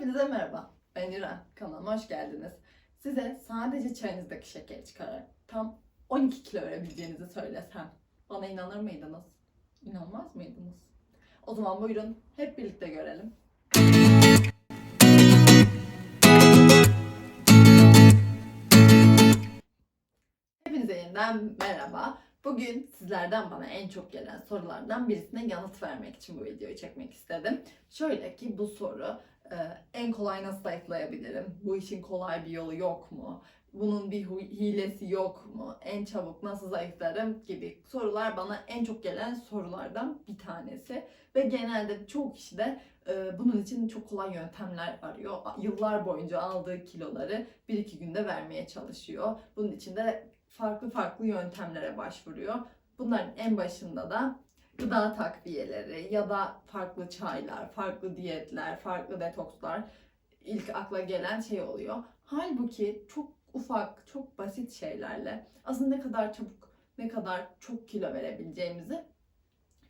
Hepinize merhaba. Ben İrem. Kanalıma hoş geldiniz. Size sadece çayınızdaki şekeri çıkararak tam 12 kilo verebileceğinizi söylesem bana inanır mıydınız? İnanmaz mıydınız? O zaman buyurun hep birlikte görelim. Hepinize yeniden merhaba. Bugün sizlerden bana en çok gelen sorulardan birisine yanıt vermek için bu videoyu çekmek istedim. Şöyle ki bu soru en kolay nasıl zayıflayabilirim? Bu işin kolay bir yolu yok mu? Bunun bir hilesi yok mu? En çabuk nasıl zayıflarım gibi sorular bana en çok gelen sorulardan bir tanesi. Ve genelde çoğu kişi de e, bunun için çok kolay yöntemler arıyor. Yıllar boyunca aldığı kiloları bir iki günde vermeye çalışıyor. Bunun için de farklı farklı yöntemlere başvuruyor. Bunların en başında da gıda takviyeleri ya da farklı çaylar, farklı diyetler, farklı detokslar ilk akla gelen şey oluyor. Halbuki çok ufak, çok basit şeylerle aslında ne kadar çabuk, ne kadar çok kilo verebileceğimizi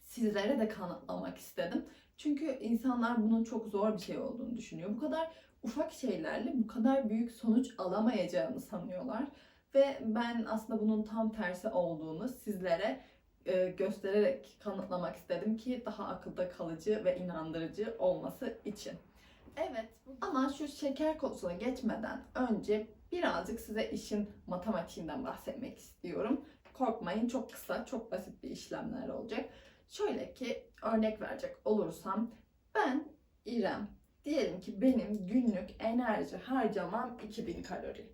sizlere de kanıtlamak istedim. Çünkü insanlar bunun çok zor bir şey olduğunu düşünüyor. Bu kadar ufak şeylerle bu kadar büyük sonuç alamayacağını sanıyorlar. Ve ben aslında bunun tam tersi olduğunu sizlere e, göstererek kanıtlamak istedim ki daha akılda kalıcı ve inandırıcı olması için. Evet ama şu şeker konusuna geçmeden önce birazcık size işin matematiğinden bahsetmek istiyorum. Korkmayın çok kısa, çok basit bir işlemler olacak. Şöyle ki örnek verecek olursam ben İrem diyelim ki benim günlük enerji harcamam 2000 kalori.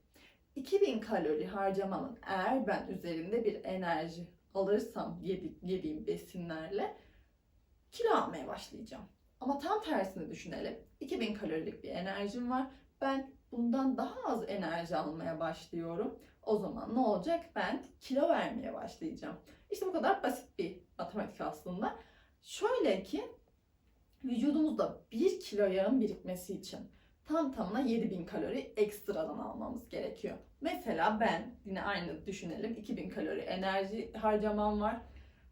2000 kalori harcamamın eğer ben üzerinde bir enerji alırsam yedi, yediğim besinlerle kilo almaya başlayacağım. Ama tam tersini düşünelim. 2000 kalorilik bir enerjim var. Ben bundan daha az enerji almaya başlıyorum. O zaman ne olacak? Ben kilo vermeye başlayacağım. İşte bu kadar basit bir matematik aslında. Şöyle ki vücudumuzda 1 kilo yağın birikmesi için tam tamına 7000 kalori ekstradan almamız gerekiyor. Mesela ben yine aynı düşünelim 2000 kalori enerji harcamam var.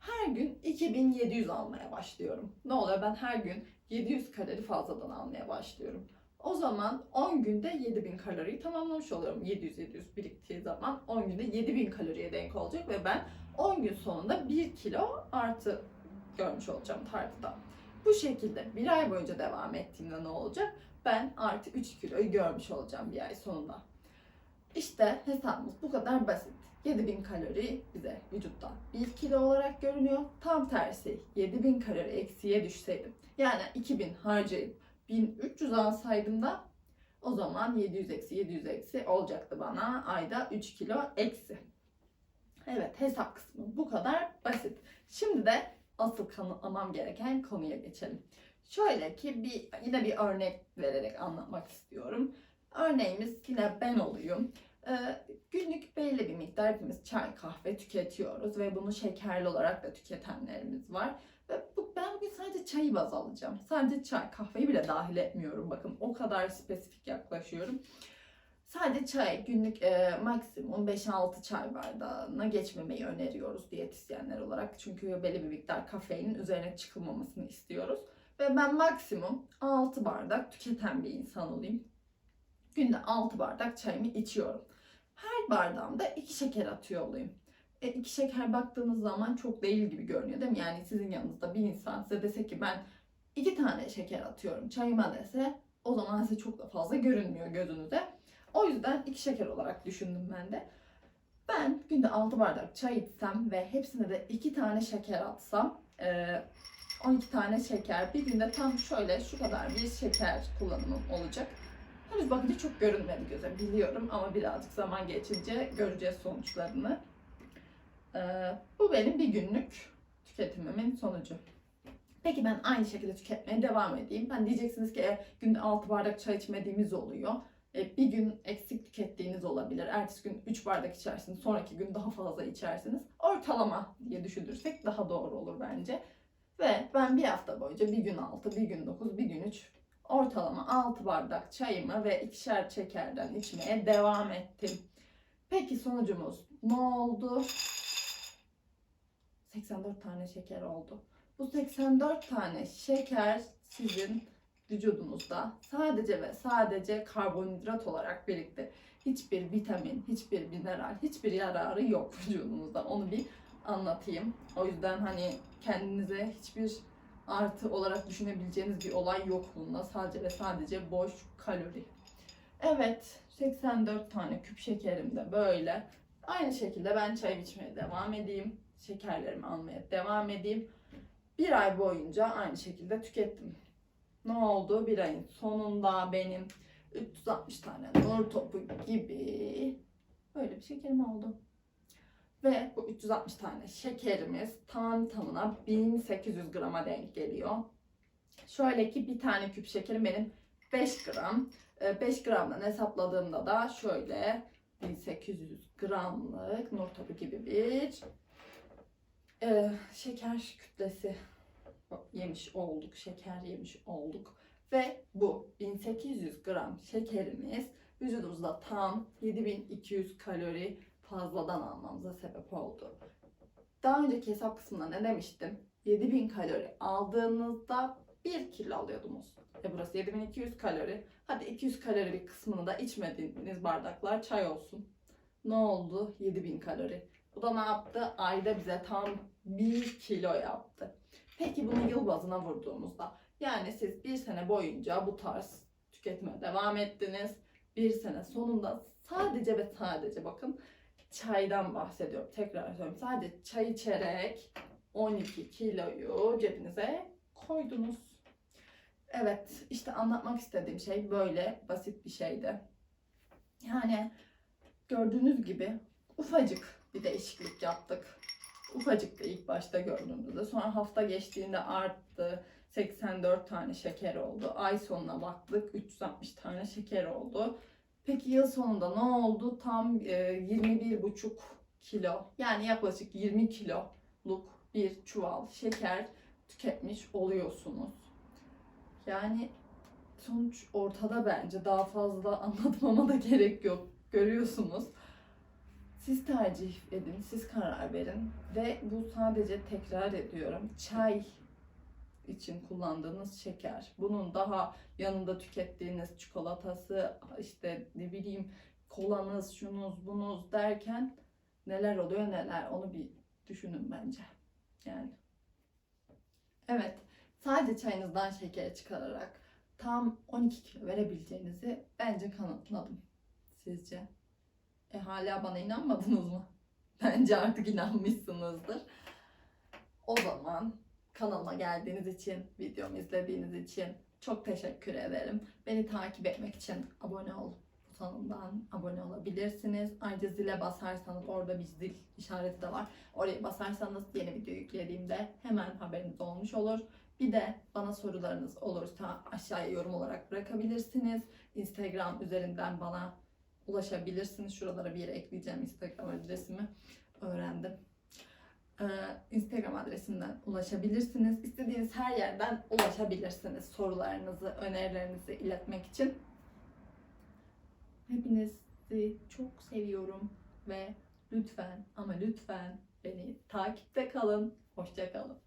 Her gün 2700 almaya başlıyorum. Ne oluyor? Ben her gün 700 kalori fazladan almaya başlıyorum. O zaman 10 günde 7000 kaloriyi tamamlamış oluyorum. 700-700 biriktiği zaman 10 günde 7000 kaloriye denk olacak ve ben 10 gün sonunda 1 kilo artı görmüş olacağım tartıda. Bu şekilde bir ay boyunca devam ettiğinde ne olacak? Ben artı 3 kiloyu görmüş olacağım bir ay sonunda. İşte hesabımız bu kadar basit. 7000 kalori bize vücutta 1 kilo olarak görünüyor. Tam tersi 7000 kalori eksiye düşseydim. Yani 2000 harcayıp 1300 alsaydım da o zaman 700 eksi 700 eksi olacaktı bana ayda 3 kilo eksi. Evet hesap kısmı bu kadar basit. Şimdi de asıl kanıtlamam gereken konuya geçelim. Şöyle ki bir yine bir örnek vererek anlatmak istiyorum. Örneğimiz yine ben olayım. Ee, günlük belli bir miktar hepimiz çay kahve tüketiyoruz ve bunu şekerli olarak da tüketenlerimiz var. Ve bu, ben bugün sadece çayı baz alacağım. Sadece çay, kahveyi bile dahil etmiyorum. Bakın o kadar spesifik yaklaşıyorum. Sadece çay günlük e, maksimum 5-6 çay bardağına geçmemeyi öneriyoruz diyetisyenler olarak. Çünkü belli bir miktar kafeinin üzerine çıkılmamasını istiyoruz. Ve ben maksimum 6 bardak tüketen bir insan olayım. Günde 6 bardak çayımı içiyorum. Her bardağımda 2 şeker atıyor olayım. E, iki şeker baktığınız zaman çok değil gibi görünüyor değil mi? Yani sizin yanınızda bir insan size dese ki ben 2 tane şeker atıyorum çayıma dese o zaman size çok da fazla görünmüyor gözünüze. O yüzden 2 şeker olarak düşündüm ben de. Ben günde 6 bardak çay içsem ve hepsine de 2 tane şeker atsam e, 12 tane şeker. Bir günde tam şöyle şu kadar bir şeker kullanımım olacak. Henüz bakınca çok görünmedi göze biliyorum ama birazcık zaman geçince göreceğiz sonuçlarını. Ee, bu benim bir günlük tüketimimin sonucu. Peki ben aynı şekilde tüketmeye devam edeyim. Ben diyeceksiniz ki e, günde 6 bardak çay içmediğimiz oluyor. E, bir gün eksik tükettiğiniz olabilir. Ertesi gün 3 bardak içersiniz. Sonraki gün daha fazla içersiniz. Ortalama diye düşünürsek daha doğru olur bence. Ve ben bir hafta boyunca bir gün 6, bir gün 9, bir gün 3 ortalama 6 bardak çayımı ve ikişer şekerden içmeye devam ettim. Peki sonucumuz ne oldu? 84 tane şeker oldu. Bu 84 tane şeker sizin vücudunuzda sadece ve sadece karbonhidrat olarak birikti. Hiçbir vitamin, hiçbir mineral, hiçbir yararı yok vücudunuzda. Onu bir anlatayım. O yüzden hani kendinize hiçbir artı olarak düşünebileceğiniz bir olay yok bunda. Sadece ve sadece boş kalori. Evet, 84 tane küp şekerim de böyle. Aynı şekilde ben çay içmeye devam edeyim. Şekerlerimi almaya devam edeyim. Bir ay boyunca aynı şekilde tükettim. Ne oldu? Bir ayın sonunda benim 360 tane nur topu gibi böyle bir şekerim oldu. Ve bu 360 tane şekerimiz tam tamına 1800 grama denk geliyor. Şöyle ki bir tane küp şekerim benim 5 gram. Ee, 5 gramdan hesapladığımda da şöyle 1800 gramlık nur topu gibi bir e, şeker kütlesi yemiş olduk. Şeker yemiş olduk. Ve bu 1800 gram şekerimiz vücudumuzda tam 7200 kalori fazladan almamıza sebep oldu. Daha önceki hesap kısmında ne demiştim? 7000 kalori aldığınızda 1 kilo alıyordunuz. E burası 7200 kalori. Hadi 200 kalori bir kısmını da içmediğiniz bardaklar çay olsun. Ne oldu? 7000 kalori. Bu da ne yaptı? Ayda bize tam 1 kilo yaptı. Peki bunu yıl bazına vurduğumuzda yani siz bir sene boyunca bu tarz tüketime devam ettiniz. Bir sene sonunda sadece ve sadece bakın çaydan bahsediyorum. Tekrar söylüyorum. Sadece çay içerek 12 kiloyu cebinize koydunuz. Evet işte anlatmak istediğim şey böyle basit bir şeydi. Yani gördüğünüz gibi ufacık bir değişiklik yaptık. Ufacıktı ilk başta gördüğümüzde. Sonra hafta geçtiğinde arttı. 84 tane şeker oldu. Ay sonuna baktık 360 tane şeker oldu. Peki yıl sonunda ne oldu? Tam e, 21,5 kilo yani yaklaşık 20 kiloluk bir çuval şeker tüketmiş oluyorsunuz. Yani sonuç ortada bence. Daha fazla anlatmama da gerek yok. Görüyorsunuz. Siz tercih edin, siz karar verin ve bu sadece tekrar ediyorum. Çay için kullandığınız şeker. Bunun daha yanında tükettiğiniz çikolatası, işte ne bileyim kolanız, şunuz, bunuz derken neler oluyor neler onu bir düşünün bence. Yani. Evet, sadece çayınızdan şeker çıkararak tam 12 kilo verebileceğinizi bence kanıtladım. Sizce? E hala bana inanmadınız mı? Bence artık inanmışsınızdır. O zaman kanalıma geldiğiniz için, videomu izlediğiniz için çok teşekkür ederim. Beni takip etmek için abone ol butonundan abone olabilirsiniz. Ayrıca zile basarsanız orada bir zil işareti de var. Oraya basarsanız yeni video yüklediğimde hemen haberiniz olmuş olur. Bir de bana sorularınız olursa aşağıya yorum olarak bırakabilirsiniz. Instagram üzerinden bana ulaşabilirsiniz. Şuralara bir yere ekleyeceğim Instagram adresimi. Öğrendim. Ee, Instagram adresinden ulaşabilirsiniz. İstediğiniz her yerden ulaşabilirsiniz sorularınızı, önerilerinizi iletmek için. Hepinizi çok seviyorum ve lütfen ama lütfen beni takipte kalın. Hoşça kalın.